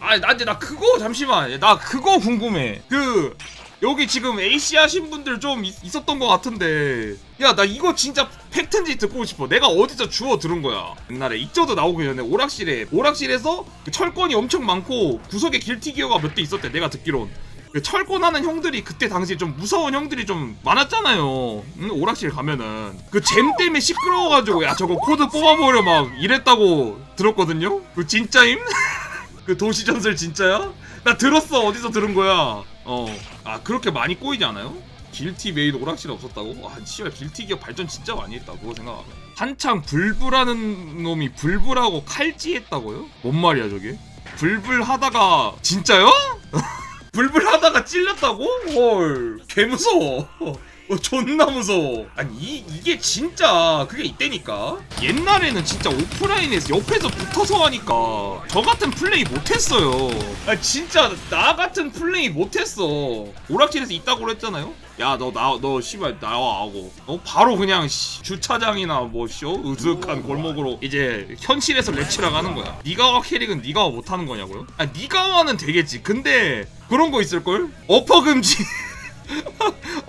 아니 나 근데 나 그거 잠시만. 나 그거 궁금해. 그 여기 지금 AC 하신 분들 좀 있, 있었던 것 같은데. 야 나 이거 진짜 팩트인지 듣고 싶어. 내가 어디서 주워 들은 거야? 옛날에 익저도 나오기 전에 오락실에 오락실에서 그 철권이 엄청 많고 구석에 길티기어가 몇 대 있었대 내가 듣기론. 그 철권하는 형들이 그때 당시에 좀 무서운 형들이 좀 많았잖아요. 응? 오락실 가면은. 그 잼 때문에 시끄러워가지고 야 저거 코드 뽑아버려 막 이랬다고 들었거든요? 그 진짜임? 그 도시전설 진짜야? 나 들었어 어디서 들은 거야 어아 그렇게 많이 꼬이지 않아요? 길티 메인 오락실에 없었다고? 아 씨발 길티 기업 발전 진짜 많이 했다 그거 생각하면 한창 불불하는 놈이 불불하고 칼찌했다고요? 뭔 말이야 저게? 불불하다가 진짜요? 불불하다가 찔렸다고? 헐 개무서워 어, 존나 무서워. 아니 이, 이게 진짜 그게 있다니까? 옛날에는 진짜 오프라인에서 옆에서 붙어서 하니까 저 같은 플레이 못했어요. 아 진짜 나 같은 플레이 못했어. 오락실에서 있다고 그랬잖아요? 야 너 나 너 씨발 나와 하고. 어 바로 그냥 씨, 주차장이나 뭐쇼? 으슥한 골목으로 이제 현실에서 레치랑 하는 거야. 니가와 캐릭은 니가와 못하는 거냐고요? 아 니가와는 되겠지. 근데 그런 거 있을 걸? 어퍼 금지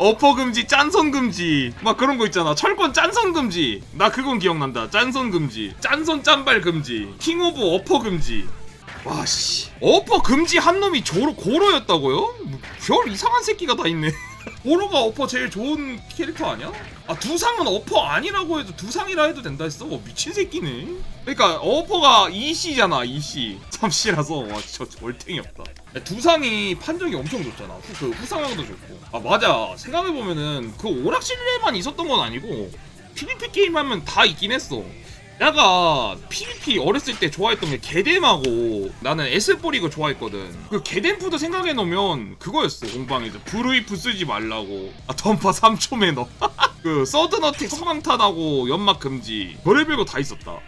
어퍼 금지, 짠선 금지, 막 그런 거 있잖아. 철권 짠선 금지. 나 그건 기억난다. 짠선 금지, 짠선 짠발 금지, 킹 오브 어퍼 금지. 와 씨, 어퍼 금지 한 놈이 조로 고로였다고요? 뭐, 별 이상한 새끼가 다 있네. 고로가 어퍼 제일 좋은 캐릭터 아니야? 아 두상은 어퍼 아니라고 해도 두상이라 해도 된다 했어? 어, 미친 새끼네. 그러니까 어퍼가 2C잖아 2C 3C라서 와 진짜 월탱이 없다 두상이 판정이 엄청 좋잖아. 후, 그 후상황도 좋고. 아 맞아. 생각해 보면은 그 오락실에만 있었던 건 아니고 PVP 게임 하면 다 있긴 했어. 내가 PVP 어렸을 때 좋아했던 게 게뎀하고 나는 에스포 리그 좋아했거든. 그 게뎀푸드 생각해 놓으면 그거였어 공방에서. 브루이프 쓰지 말라고. 아 던파 3초 매너. 그 서든어택 성황탄하고 연막 금지. 별의별 거 다 있었다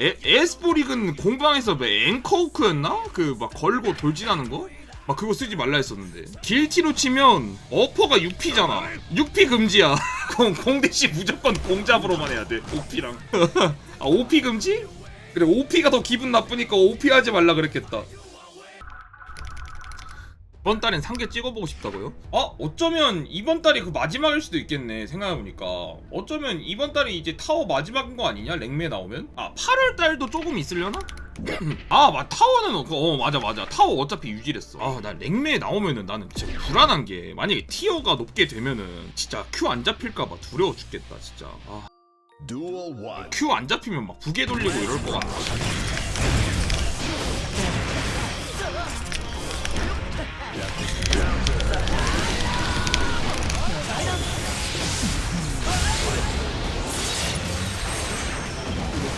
에, 에스포릭은 공방에서 뭐 앵커우크였나? 그 막 걸고 돌진하는 거? 막 그거 쓰지 말라 했었는데 길티로 치면 어퍼가 6피잖아 6피 금지야 공, 공 대시 무조건 공 잡으로만 해야 돼 5피랑 아 5피 금지? 그래 5피가 더 기분 나쁘니까 5피 하지 말라 그랬겠다 이번 달엔 상계 찍어보고 싶다고요? 어? 어쩌면 이번 달이 그 마지막일 수도 있겠네 생각해보니까 어쩌면 이번 달이 이제 타워 마지막인 거 아니냐? 랭메 나오면? 아 8월 달도 조금 있으려나? 아, 맞 타워는 그, 어 맞아 맞아 타워 어차피 유지했어. 아, 나 랭메 나오면은 나는 진짜 불안한 게 만약에 티어가 높게 되면은 진짜 큐 안 잡힐까 봐 두려워 죽겠다 진짜. 아, Duel 1. 큐안 잡히면 막 부계 돌리고 이럴 것 같아.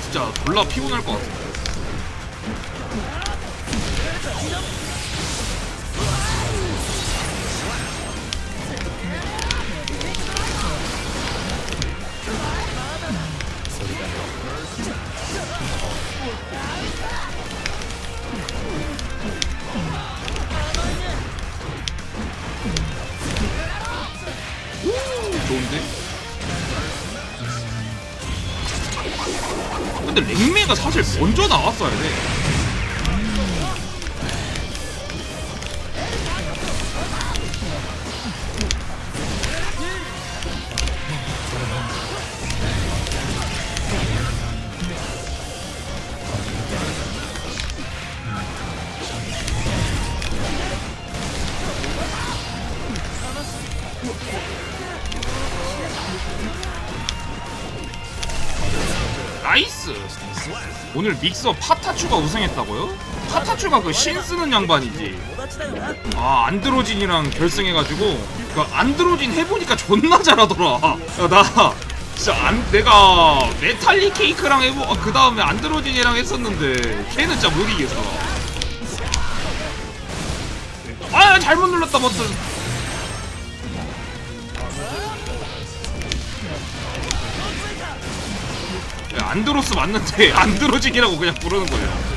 진짜 졸라 피곤할 것 같아. 좋은데? 근데 랭메가 사실 먼저 나왔어야 돼. 나이 오늘 믹서 파타추가 우승했다고요? 파타추가 그 신 쓰는 양반이지. 아 안드로진이랑 결승해가지고 그 안드로진 해보니까 존나 잘하더라. 야, 나 진짜 안 내가 메탈리 케이크랑 해보 그 다음에 안드로진이랑 했었는데 걔는 진짜 못 이겼어. 아 잘못 눌렀다 버튼. 야, 안드로스 맞는데 안드로진이라고 그냥 부르는 거예요.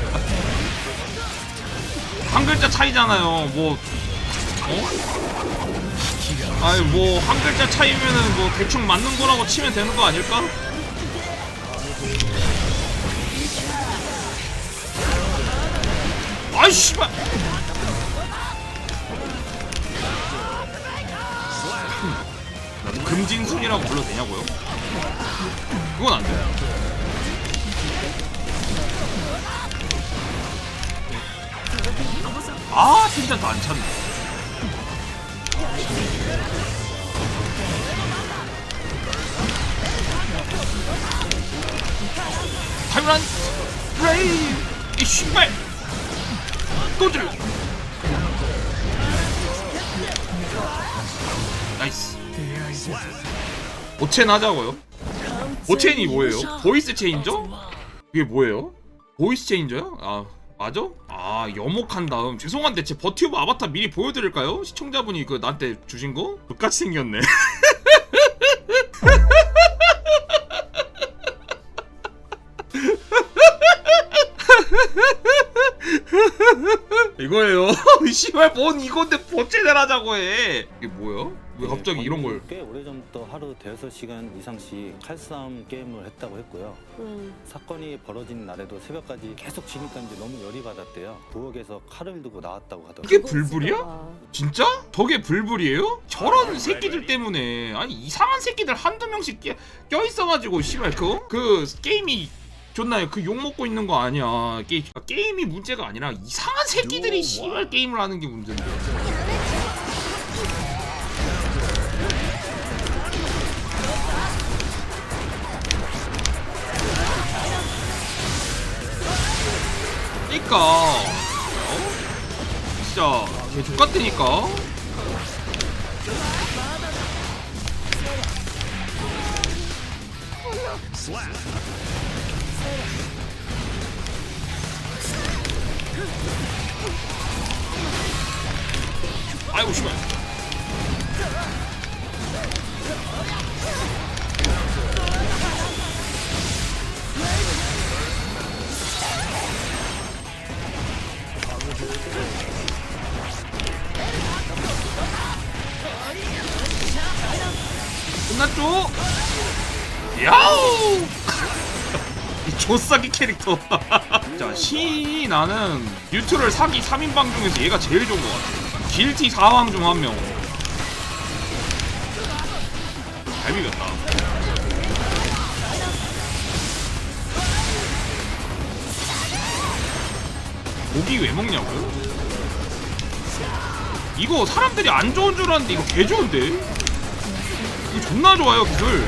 한 글자 차이잖아요. 뭐 어? 아니 뭐 한 글자 차이면은 뭐 대충 맞는 거라고 치면 되는 거 아닐까? 아이 씨발 금진순이라고 불러도 되냐고요? 그건 안 돼. 아, 텐션도 안 찼네. 타이란 레이! 이 신발! 또 질러 나이스. 오첸 하자고요 오첸이 뭐예요? 보이스 체인저? 이게 뭐예요? 보이스 체인저요? 아 맞아? 아 여목한 다음 죄송한데 제 버튜브 아바타 미리 보여드릴까요? 시청자분이 그 나한테 주신 거? 똑같이 생겼네 이거예요 씨발 뭔 이건데 버체를 하자고 해 이게 뭐야? 왜 갑자기 이런 걸 꽤 오래전부터 하루 대여섯 시간 이상씩 칼싸움 게임을 했다고 했고요. 음. 사건이 벌어진 날에도 새벽까지 계속 지니까 이제 너무 열이 받았대요. 부엌에서 칼을 들고 나왔다고 하더라고요. 이게 불불이야? 진짜? 저게 불불이에요? 저런 새끼들 때문에 아니 이상한 새끼들 한두 명씩 껴, 껴 있어가지고 씨발 그거? 그 게임이 좋나요? 그욕 먹고 있는 거 아니야 게, 게임이 문제가 아니라 이상한 새끼들이 씨발 게임을 하는 게 문제인데 그니까 어? 진짜 걔 족같으니까 아이고 씨발 끝났죠? 야우! 이 조싸기 캐릭터. 자, 신이 나는 뉴트럴 사기 3인방 중에서 얘가 제일 좋은 것 같아. 길티 4왕 중 한 명. 잘 비볐다. 고기 왜 먹냐고요? 이거 사람들이 안 좋은 줄 알았는데 이거 개 좋은데? 이거 존나 좋아요 기술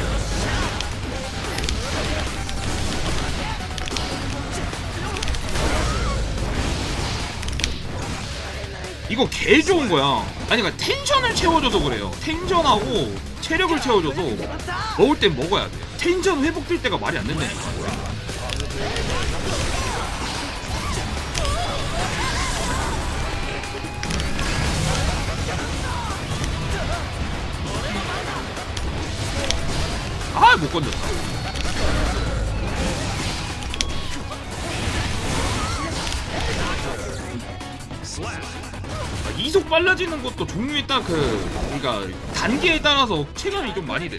이거 개 좋은 거야. 아니 그러니까 텐션을 채워줘서 그래요. 텐션하고 체력을 채워줘서 먹을 땐 먹어야 돼. 텐션 회복될 때가 말이 안 된다니까 아 못 건졌다 아, 이속 빨라지는 것도 종류에 따라 그 그러니까 단계에 따라서 체감이 좀 많이 돼.